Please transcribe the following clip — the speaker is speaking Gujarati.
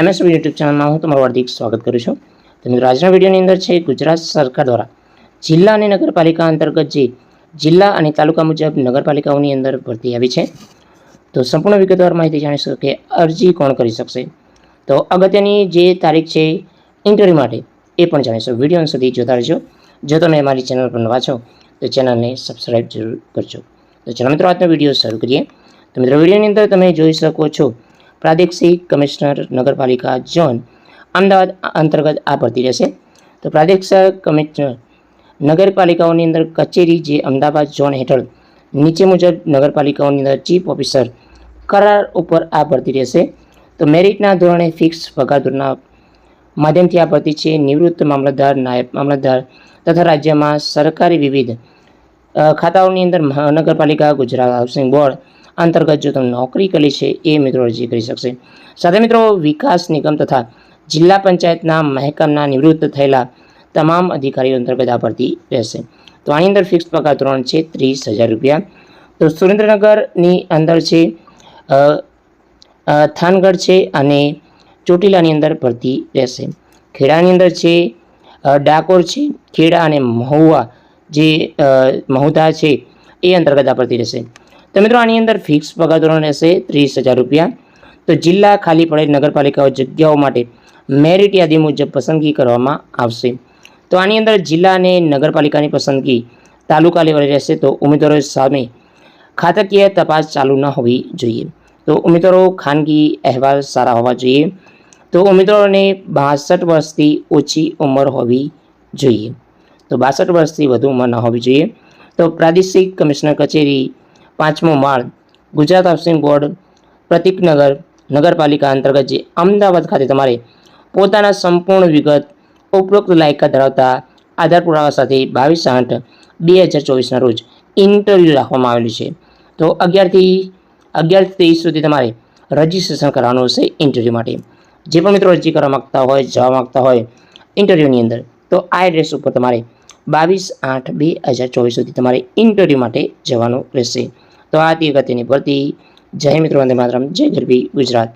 એમએસ યુટ્યુબ ચેનલમાં હું તમારું હાર્દિક સ્વાગત કરું છું. તો મિત્રો, આજના વિડીયોની અંદર છે ગુજરાત સરકાર દ્વારા જિલ્લા અને નગરપાલિકા અંતર્ગત જે જિલ્લા અને તાલુકા મુજબ નગરપાલિકાઓની અંદર ભરતી આવી છે. તો સંપૂર્ણ વિગતવાર માહિતી જાણીશું કે અરજી કોણ કરી શકશે? તો અગત્યની જે તારીખ છે ઇન્ટરવ્યૂ માટે એ પણ જાણીશું. વીડિયો સુધી જોતા રહેજો. જો તમે અમારી ચેનલ પર નવા છો, તો ચેનલને સબસ્ક્રાઈબ જરૂર કરજો. તો ચાલો મિત્રો, આજનો વીડિયો શરૂ કરીએ. તો મિત્રો, વિડીયોની અંદર તમે જોઈ શકો છો પ્રાદેશિક કમિશનર નગરપાલિકા ઝોન અમદાવાદ અંતર્ગત આ ભરતી રહેશે. તો પ્રાદેશિક કમિશનર નગરપાલિકાઓની અંદર કચેરી જે અમદાવાદ ઝોન હેઠળ નીચે મુજબ નગરપાલિકાઓની અંદર ચીફ ઓફિસર કરાર ઉપર આ ભરતી રહેશે. તો મેરિટના ધોરણે ફિક્સ પગાર ધોરણના માધ્યમથી આ ભરતી છે. નિવૃત્ત મામલતદાર, નાયબ મામલતદાર તથા રાજ્યમાં સરકારી વિવિધ ખાતાઓની અંદર મહાનગરપાલિકા, ગુજરાત હાઉસિંગ બોર્ડ અંતર્ગત જો તમે નોકરી કરી છે, એ મિત્રો અરજી કરી શકશે. સાથે મિત્રો, વિકાસ નિગમ તથા જિલ્લા પંચાયતના મહેકમના નિવૃત્ત થયેલા તમામ અધિકારીઓ અંતર્ગત આ ભરતી રહેશે. તો આની અંદર ફિક્સ પગાર ધોરણ છે, ત્રીસ હજાર રૂપિયા. તો સુરેન્દ્રનગરની અંદર છે થાનગઢ છે અને ચોટીલાની અંદર ભરતી રહેશે. ખેડાની અંદર છે ડાકોર છે, ખેડા અને મહુવા જે મહુધા છે, એ અંતર્ગત આ ભરતી રહેશે. તો મિત્રો, આની અંદર ફિક્સ પગાર ધોરણ રહેશે ત્રીસ હજાર રૂપિયા. તો જિલ્લા ખાલી પડેલ નગરપાલિકાઓ જગ્યાઓ માટે મેરિટ યાદી મુજબ પસંદગી કરવામાં આવશે. તો આની અંદર જિલ્લા અને નગરપાલિકાની પસંદગી તાલુકા લેવલે રહેશે. તો ઉમેદવારો સામે ખાતાકીય તપાસ ચાલુ ન હોવી જોઈએ. તો ઉમેદવારો ખાનગી અહેવાલ સારા હોવા જોઈએ. તો ઉમેદવારોને બાસઠ વર્ષથી ઓછી ઉંમર હોવી જોઈએ. તો બાસઠ વર્ષથી વધુ ઉંમર ન હોવી જોઈએ. તો પ્રાદેશિક કમિશનર કચેરી પાંચમો માળ, ગુજરાત હાઉસિંગ બોર્ડ પ્રતિકનગર નગરપાલિકા અંતર્ગત જે અમદાવાદ ખાતે તમારે પોતાના સંપૂર્ણ વિગત ઉપરોક્ત લાયકાત ધરાવતા આધાર પુરાવા સાથે બાવીસ આઠ બે હજાર ચોવીસના રોજ ઇન્ટરવ્યૂ રાખવામાં આવેલું છે. તો અગિયારથી અગિયારથી ત્રેવીસ સુધી તમારે રજીસ્ટ્રેશન કરવાનું હશે ઇન્ટરવ્યૂ માટે. જે પણ મિત્રો અરજી કરવા માગતા હોય, જવા માગતા હોય ઇન્ટરવ્યૂની અંદર, તો આ એડ્રેસ ઉપર તમારે બાવીસ આઠ બે હજાર ચોવીસ સુધી તમારે ઇન્ટરવ્યૂ માટે જવાનું રહેશે. તો આ હતી અગત્યની ભરતી. જય મિત્રો વંદે માતરમ. જય ગરબી ગુજરાત.